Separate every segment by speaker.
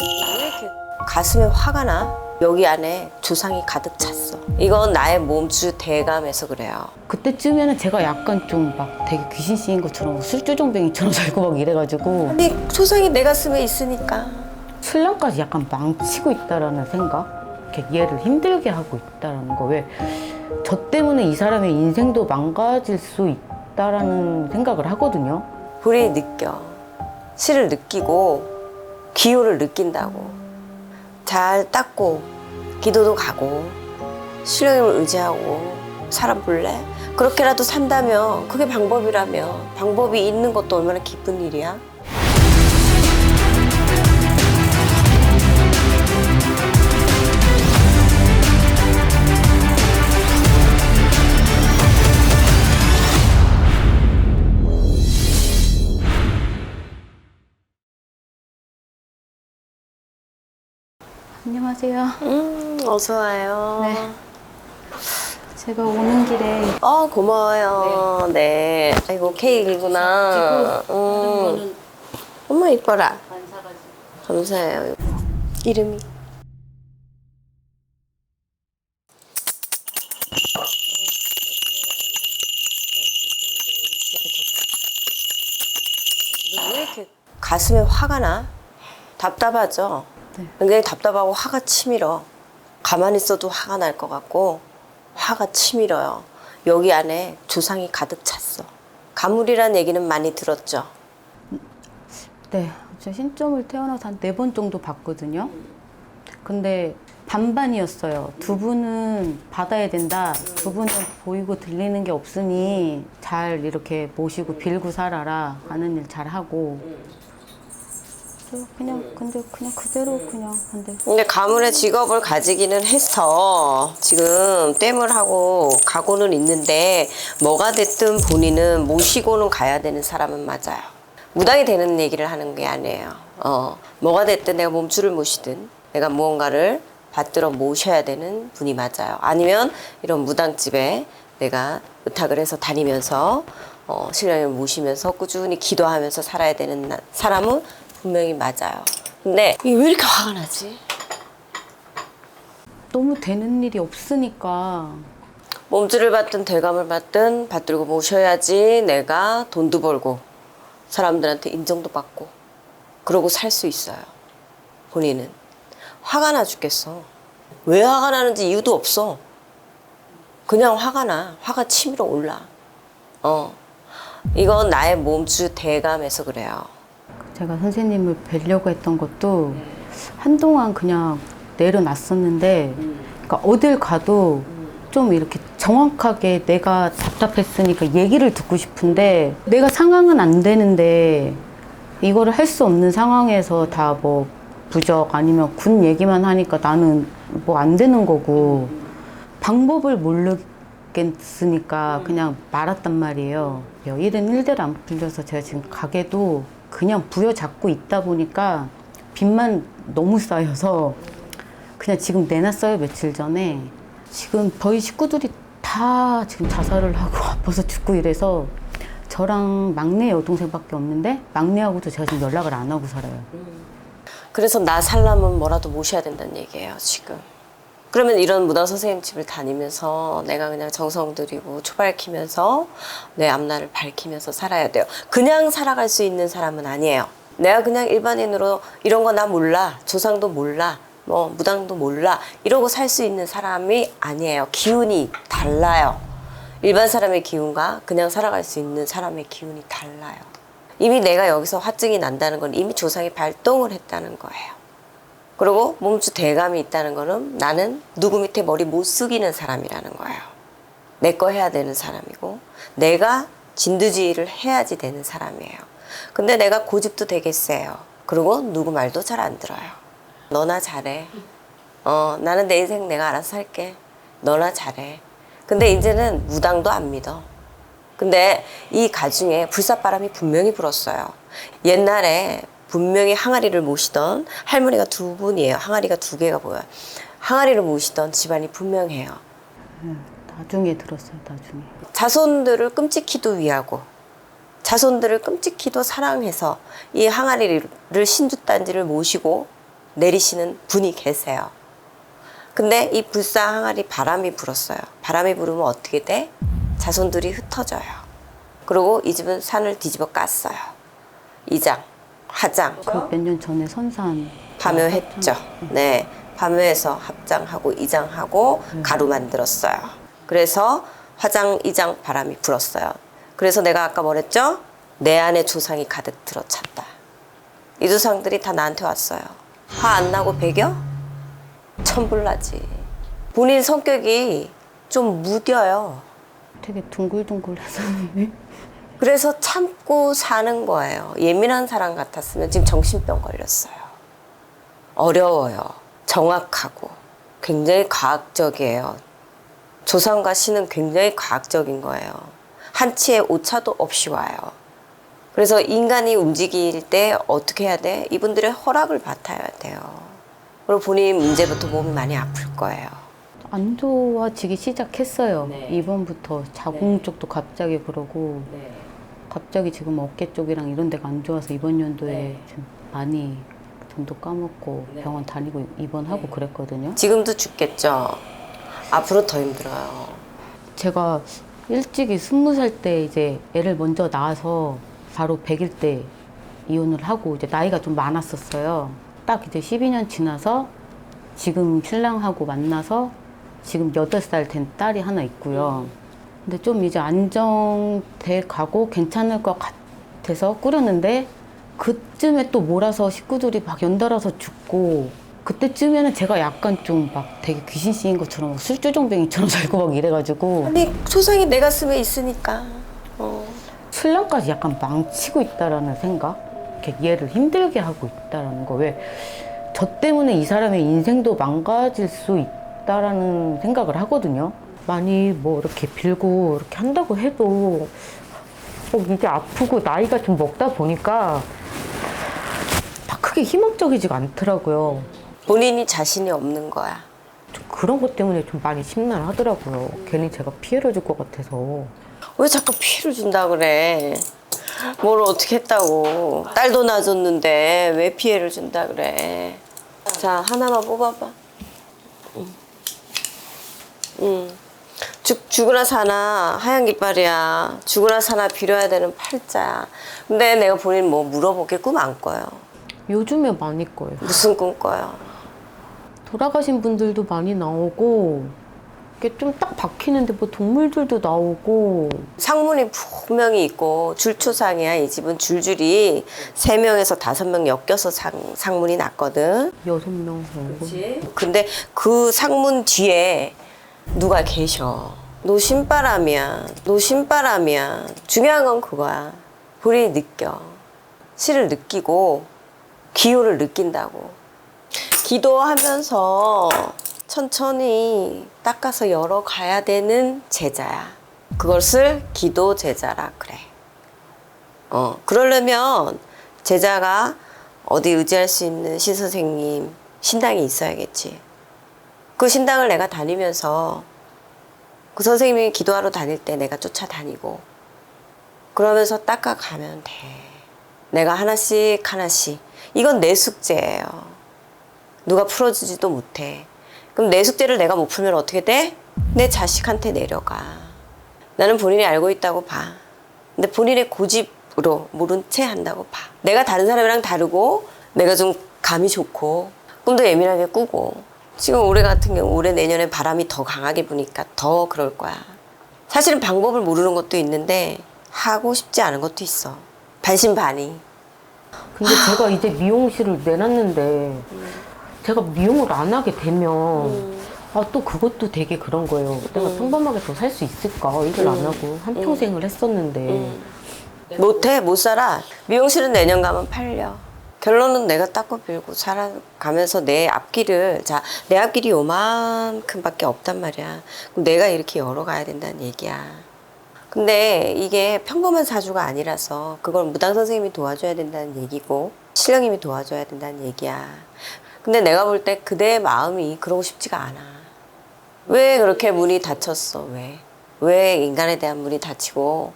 Speaker 1: 왜 이렇게 가슴에 화가 나? 여기 안에 조상이 가득 찼어. 이건 나의 몸주 대감에서 그래요.
Speaker 2: 그때쯤에는 제가 약간 좀 막 되게 귀신 씌인 것처럼 술주정뱅이처럼 살고 막 이래가지고
Speaker 1: 근데 조상이 내 가슴에 있으니까.
Speaker 2: 신랑까지 약간 망치고 있다라는 생각? 이렇게 얘를 힘들게 하고 있다라는 거. 왜 저 때문에 이 사람의 인생도 망가질 수 있다라는 생각을 하거든요.
Speaker 1: 불이 느껴. 실을 느끼고 기호를 느낀다고. 잘 닦고 기도도 가고 신령님을 의지하고 살아볼래? 그렇게라도 산다면 그게 방법이라면 방법이 있는 것도 얼마나 기쁜 일이야.
Speaker 2: 안녕하세요.
Speaker 1: 음, 어서 와요.
Speaker 2: 네. 제가 오는 길에
Speaker 1: 어, 고마워요. 네. 아이고, 케이크구나. 음. 엄마 이뻐라. 감사해요. 이름이. 왜 이렇게 가슴에 화가 나? 답답하죠?
Speaker 2: 네.
Speaker 1: 굉장히 답답하고 화가 치밀어. 가만히 있어도 화가 날 것 같고 화가 치밀어요. 여기 안에 조상이 가득 찼어. 가물이란 얘기는 많이 들었죠.
Speaker 2: 네, 저 신점을 태어나서 한 네 번 정도 봤거든요. 근데 반반이었어요. 두 분은 받아야 된다. 두 분은 보이고 들리는 게 없으니 잘 이렇게 모시고 빌고 살아라. 하는 일 잘 하고. 저 그냥 근데 그냥 그대로 그냥 근데
Speaker 1: 근데 가물의 직업을 가지기는 해서 지금 땜을 하고 가고는 있는데 뭐가 됐든 본인은 모시고는 가야 되는 사람은 맞아요. 무당이 되는 얘기를 하는 게 아니에요. 어, 뭐가 됐든 내가 몸주를 모시든 내가 무언가를 받들어 모셔야 되는 분이 맞아요. 아니면 이런 무당집에 내가 의탁을 해서 다니면서 어, 신령을 모시면서 꾸준히 기도하면서 살아야 되는 나- 사람은 분명히 맞아요. 근데 이게 왜 이렇게 화가 나지?
Speaker 2: 너무 되는 일이 없으니까
Speaker 1: 몸주를 받든 대감을 받든 받들고 모셔야지 내가 돈도 벌고 사람들한테 인정도 받고 그러고 살 수 있어요. 본인은 화가 나 죽겠어. 왜 화가 나는지 이유도 없어. 그냥 화가 나. 화가 치밀어 올라. 어. 이건 나의 몸주 대감에서 그래요.
Speaker 2: 제가 선생님을 뵈려고 했던 것도 한동안 그냥 내려놨었는데 그러니까 어딜 가도 좀 이렇게 정확하게 내가 답답했으니까 얘기를 듣고 싶은데 내가 상황은 안 되는데 이거를 할 수 없는 상황에서 다 뭐 부적 아니면 군 얘기만 하니까 나는 뭐 안 되는 거고 방법을 모르겠으니까 그냥 말았단 말이에요. 일은 일대로 안 풀려서 제가 지금 가게도 그냥 부여잡고 있다 보니까 빚만 너무 쌓여서 그냥 지금 내놨어요 며칠 전에 지금 저희 식구들이 다 지금 자살을 하고 아파서 죽고 이래서 저랑 막내 여동생밖에 없는데 막내하고도 제가 지금 연락을 안 하고 살아요.
Speaker 1: 그래서 나 살려면 뭐라도 모셔야 된다는 얘기예요, 지금. 그러면 이런 무당 선생님 집을 다니면서 내가 그냥 정성 들이고 초밝히면서 내 앞날을 밝히면서 살아야 돼요. 그냥 살아갈 수 있는 사람은 아니에요. 내가 그냥 일반인으로 이런 거 나 몰라. 조상도 몰라. 뭐 무당도 몰라. 이러고 살 수 있는 사람이 아니에요. 기운이 달라요. 일반 사람의 기운과 그냥 살아갈 수 있는 사람의 기운이 달라요. 이미 내가 여기서 화증이 난다는 건 이미 조상이 발동을 했다는 거예요. 그리고 몸주 대감이 있다는 거는 나는 누구 밑에 머리 못 숙이는 사람이라는 거예요. 내 거 해야 되는 사람이고 내가 진두지휘를 해야지 되는 사람이에요. 근데 내가 고집도 되게 세요. 그리고 누구 말도 잘 안 들어요. 너나 잘해. 어, 나는 내 인생 내가 알아서 살게. 너나 잘해. 근데 이제는 무당도 안 믿어. 근데 이 가중에 불사바람이 분명히 불었어요. 옛날에 분명히 항아리를 모시던 할머니가 두 분이에요. 항아리가 두 개가 보여요. 항아리를 모시던 집안이 분명해요.
Speaker 2: 나중에 들었어요, 나중에.
Speaker 1: 자손들을 끔찍히도 위하고 자손들을 끔찍히도 사랑해서 이 항아리를 신주단지를 모시고 내리시는 분이 계세요. 근데 이 불사 항아리 바람이 불었어요. 바람이 불으면 어떻게 돼? 자손들이 흩어져요. 그리고 이 집은 산을 뒤집어 깠어요. 이장, 화장,
Speaker 2: 그 몇 년 전에 선산
Speaker 1: 파묘했죠. 네. 파묘해서 합장하고 이장하고 가루 만들었어요. 그래서 화장, 이장 바람이 불었어요. 그래서 내가 아까 뭐랬죠? 내 안에 조상이 가득 들어찼다. 이 조상들이 다 나한테 왔어요. 화 안 나고 배겨? 천불나지. 본인 성격이 좀 무뎌요.
Speaker 2: 되게 둥글둥글해서는데
Speaker 1: 그래서 참고 사는 거예요. 예민한 사람 같았으면 지금 정신병 걸렸어요. 어려워요. 정확하고 굉장히 과학적이에요. 조상과 신은 굉장히 과학적인 거예요. 한치의 오차도 없이 와요. 그래서 인간이 움직일 때 어떻게 해야 돼? 이분들의 허락을 받아야 돼요. 그리고 본인 문제부터 몸이 많이 아플 거예요.
Speaker 2: 안 좋아지기 시작했어요.
Speaker 1: 네.
Speaker 2: 이번부터 자궁 쪽도 갑자기 그러고 갑자기 지금 어깨 쪽이랑 이런 데가 안 좋아서 이번 연도에
Speaker 1: 네.
Speaker 2: 좀 많이 돈도 까먹고
Speaker 1: 네.
Speaker 2: 병원 다니고 입원하고 그랬거든요.
Speaker 1: 지금도 죽겠죠. 앞으로 더 힘들어요.
Speaker 2: 제가 일찍이 스무 살 때 이제 애를 먼저 낳아서 바로 100일 때 이혼을 하고 이제 나이가 좀 많았었어요. 딱 이제 12년 지나서 지금 신랑하고 만나서 지금 8살 된 딸이 하나 있고요. 근데 좀 이제 안정돼 가고 괜찮을 것 같아서 꾸렸는데 그쯤에 또 몰아서 식구들이 막 연달아서 죽고 그때쯤에는 제가 약간 좀 막 되게 귀신 씌인 것처럼 술주정뱅이처럼 살고 막 이래가지고
Speaker 1: 아니 조상이 내 가슴에 있으니까. 어.
Speaker 2: 신랑까지 약간 망치고 있다라는 생각? 이렇게 얘를 힘들게 하고 있다라는 거. 왜 저 때문에 이 사람의 인생도 망가질 수 있다라는 생각을 하거든요. 많이 뭐 이렇게 빌고 이렇게 한다고 해도 꼭 이제 아프고 나이가 좀 먹다 보니까 막 크게 희망적이지가 않더라고요.
Speaker 1: 본인이 자신이 없는 거야.
Speaker 2: 좀 그런 것 때문에 좀 많이 심란하더라고요. 괜히 제가 피해를 줄 것 같아서.
Speaker 1: 왜 자꾸 피해를 준다 그래? 뭘 어떻게 했다고? 딸도 낳아줬는데 왜 피해를 준다 그래? 자 하나만 뽑아봐. 응. 응. 죽 죽으나 사나 하얀 깃발이야. 죽으나 사나 빌어야 되는 팔자야. 근데 내가 본인 뭐 물어보게 꿈안 꿔요.
Speaker 2: 요즘에 많이 꺼요.
Speaker 1: 무슨 꿈 꿔요?
Speaker 2: 돌아가신 분들도 많이 나오고 이게 좀 딱 박히는데 뭐 동물들도 나오고
Speaker 1: 상문이 분명히 있고 줄초상이야 이 집은 줄줄이 세 명에서 다섯 명 엮여서 상, 상문이 났거든.
Speaker 2: 여섯 명 정도.
Speaker 1: 근데 그 상문 뒤에 누가 계셔. 너 신바람이야. 너 신바람이야. 중요한 건 그거야. 본인이 느껴. 실을 느끼고 기호를 느낀다고. 기도하면서 천천히 닦아서 열어가야 되는 제자야. 그것을 기도 제자라 그래. 어, 그러려면 제자가 어디 의지할 수 있는 신 선생님, 신당이 있어야겠지. 그 신당을 내가 다니면서 그 선생님이 기도하러 다닐 때 내가 쫓아다니고 그러면서 닦아가면 돼. 내가 하나씩 하나씩. 이건 내 숙제예요. 누가 풀어주지도 못해. 그럼 내 숙제를 내가 못 풀면 어떻게 돼? 내 자식한테 내려가. 나는 본인이 알고 있다고 봐. 근데 본인의 고집으로 모른 채 한다고 봐. 내가 다른 사람이랑 다르고 내가 좀 감이 좋고 꿈도 예민하게 꾸고 지금 올해 같은 경우 올해 내년에 바람이 더 강하게 부니까 더 그럴 거야. 사실은 방법을 모르는 것도 있는데 하고 싶지 않은 것도 있어. 반신반의.
Speaker 2: 근데 제가 이제 미용실을 내놨는데 제가 미용을 안 하게 되면 아 또 그것도 되게 그런 거예요. 내가 평범하게 더 살 수 있을까? 일을 안 하고 한 평생을 했었는데
Speaker 1: 못해 못 살아 미용실은 내년 가면 팔려 결론은 내가 닦고 빌고 살아가면서 내 앞길을 자 내 앞길이 요만큼밖에 없단 말이야. 그럼 내가 이렇게 열어가야 된다는 얘기야. 근데 이게 평범한 사주가 아니라서 그걸 무당 선생님이 도와줘야 된다는 얘기고 신령님이 도와줘야 된다는 얘기야. 근데 내가 볼 때 그대의 마음이 그러고 싶지가 않아. 왜 그렇게 문이 닫혔어? 왜? 왜 인간에 대한 문이 닫히고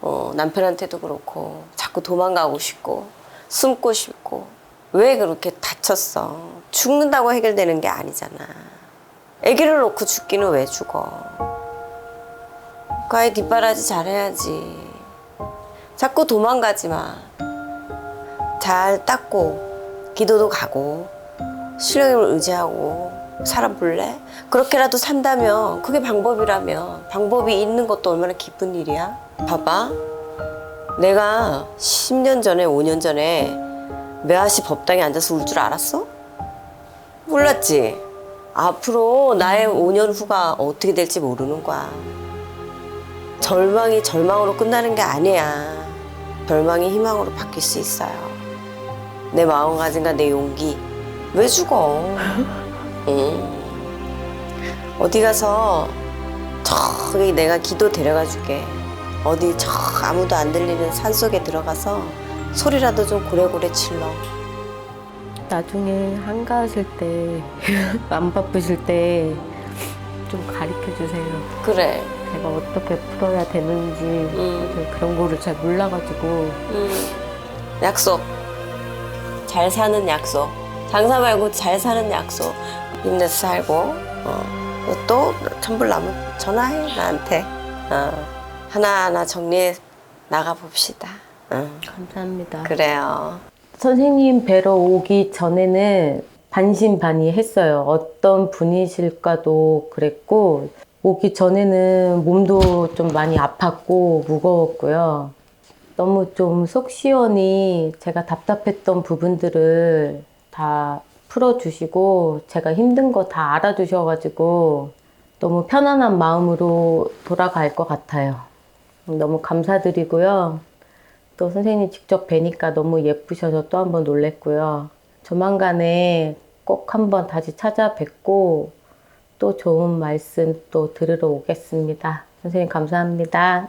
Speaker 1: 어, 남편한테도 그렇고 자꾸 도망가고 싶고 숨고 싶고 왜 그렇게 다쳤어? 죽는다고 해결되는 게 아니잖아. 아기를 놓고 죽기는 왜 죽어? 과외 뒷바라지 잘해야지. 자꾸 도망가지 마. 잘 닦고, 기도도 가고, 신령님을 의지하고, 살아볼래? 그렇게라도 산다면, 그게 방법이라면, 방법이 있는 것도 얼마나 기쁜 일이야? 봐봐. 내가 10년 전에, 5년 전에, 매화시 법당에 앉아서 울 줄 알았어? 몰랐지? 앞으로 나의 5년 후가 어떻게 될지 모르는 거야. 절망이 절망으로 끝나는 게 아니야. 절망이 희망으로 바뀔 수 있어요. 내 마음가짐과 내 용기. 왜 죽어? 응. 어디 가서 저기 내가 기도 데려가 줄게. 어디 저 아무도 안 들리는 산 속에 들어가서 소리라도 좀 고래고래 질러.
Speaker 2: 나중에 한가하실 때, 안 바쁘실 때 좀 가르쳐 주세요.
Speaker 1: 그래.
Speaker 2: 제가 어떻게 풀어야 되는지
Speaker 1: 음.
Speaker 2: 그런 거를 잘 몰라가지고
Speaker 1: 음, 약속. 잘 사는 약속. 장사 말고 잘 사는 약속. 힘내서 살고, 어. 또 천불 나면 전화해, 나한테. 어. 하나하나 정리해 나가 봅시다. 어.
Speaker 2: 감사합니다.
Speaker 1: 그래요.
Speaker 2: 선생님 뵈러 오기 전에는 반신반의했어요. 어떤 분이실까도 그랬고 오기 전에는 몸도 좀 많이 아팠고 무거웠고요. 너무 좀 속 시원히 제가 답답했던 부분들을 다 풀어주시고 제가 힘든 거 다 알아주셔가지고 너무 편안한 마음으로 돌아갈 것 같아요. 너무 감사드리고요. 또 선생님 직접 뵈니까 너무 예쁘셔서 또 한번 놀랬고요. 조만간에 꼭 한번 다시 찾아뵙고 또 좋은 말씀 또 들으러 오겠습니다. 선생님 감사합니다.